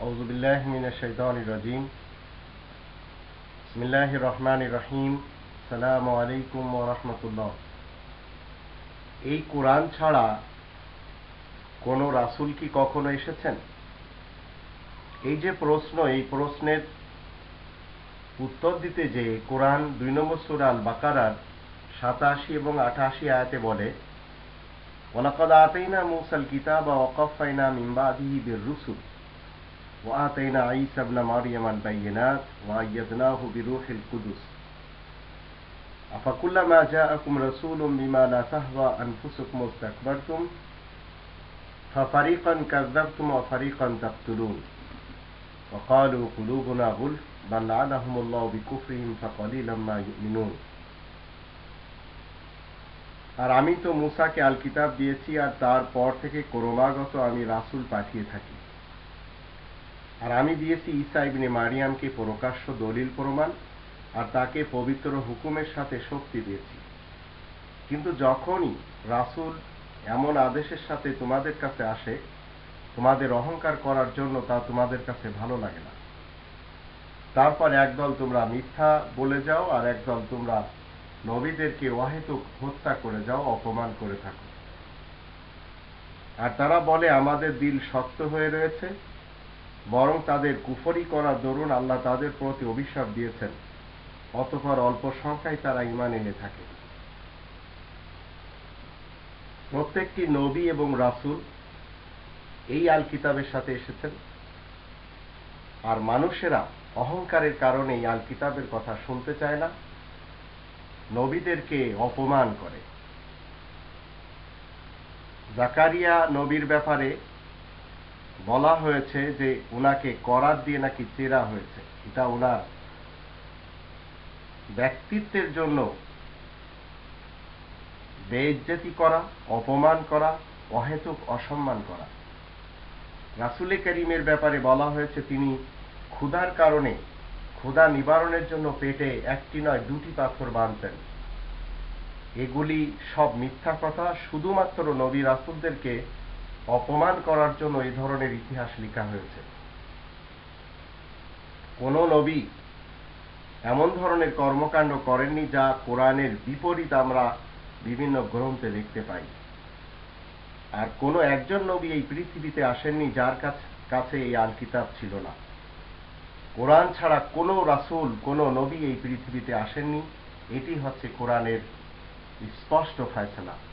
أعوذ بالله من الشيطان الرجيم بسم الله الرحمن الرحيم السلام عليكم ورحمة الله এই কোরআন ছাড়া কোনো রাসূল কি কখনো এসেছেন এই যে প্রশ্ন এই প্রশ্নের উত্তর দিতে যে কোরআন দুই নম্বর সূরা আল বাকারার সাতাশি এবং আঠাশি আয়াতে বলে ওয়ালাকাদ আতাইনা মূসাল কিতাবা ওয়া কাফাইনা মিন বাদিহি বির-রুসুল ওয়া আতাইনা ঈসা ইবনে মারইয়াম আল-বাইয়িনাত ওয়া আইয়াদনাহু বিরূহিল কুদুস আফাকুল্লামা জাআকুম রাসূলুম বিমা লা তাহওয়া আনফুসুকুম ইস্তাকবারতুম ففريقا كذبتم وفريقا تقتلون وقالوا قلوبنا غلف بل لعنهم الله بكفرهم فقليلا ما يؤمنون আর আমি তো মুসাকে আল কিতাব দিয়েছি আর তারপর থেকে ক্রমাগত আমি রাসূল পাঠিয়ে থাকি আর আমি দিয়েছি ঈসা ইবনে মারিয়ামকে প্রকাশ্য দলিল প্রমাণ, আর তাকে পবিত্র হুকুমের সাথে শক্তি দিয়েছি। কিন্তু যখনই রাসূল এমন আদেশের সাথে তোমাদের কাছে আসে, তোমাদের অহংকার করার জন্য তা তোমাদের কাছে ভালো লাগে না। তারপর একদল তোমরা মিথ্যা বলে যাও, আর একদল তোমরা নবীদেরকে অহেতুক হত্যা করে যাও, অপমান করে থাকো। আর তারা বলে, আমাদের দিল শক্ত হয়ে রয়েছে বরং তাদের কুফরি করার দরুন আল্লাহ তাদের প্রতি অভিশাপ দিয়েছেন, অতপর অল্প সংখ্যায় তারা ইমান এনে থাকে। প্রত্যেকটি নবী এবং রাসূল এই আল কিতাবের সাথে এসেছেন। আর মানুষেরা অহংকারের কারণে এই আল কিতাবের কথা শুনতে চায় না, নবীদেরকে অপমান করে। জাকারিয়া নবীর ব্যাপারে বলা হয়েছে যে ওনাকে করার দিয়ে নাকি চেরা হয়েছে। এটা ওনার ব্যক্তিত্বের জন্য বেইজ্জতি করা, অপমান করা, অহেতুক অসম্মান করা। রাসুলে করিমের ব্যাপারে বলা হয়েছে, তিনি ক্ষুধার কারণে, ক্ষুধা নিবারণের জন্য পেটে একটি নয়, দুটি পাথর বাঁধতেন। এগুলি সব মিথ্যা কথা। শুধুমাত্র নবী রাসুলদেরকে অপমান করার জন্য এই ধরনের ইতিহাস লেখা হয়েছে। কোন নবী এমন ধরনের কর্মকাণ্ড করেননি যা কোরআনের বিপরীত আমরা বিভিন্ন গ্রন্থে দেখতে পাই। আর কোনো একজন নবী এই পৃথিবীতে আসেননি যার কাছে এই আল কিতাব ছিল না। কোরআন ছাড়া কোনো রাসূল, কোনো নবী এই পৃথিবীতে আসেননি। এটি হচ্ছে কোরআনের স্পষ্ট ফয়সলা।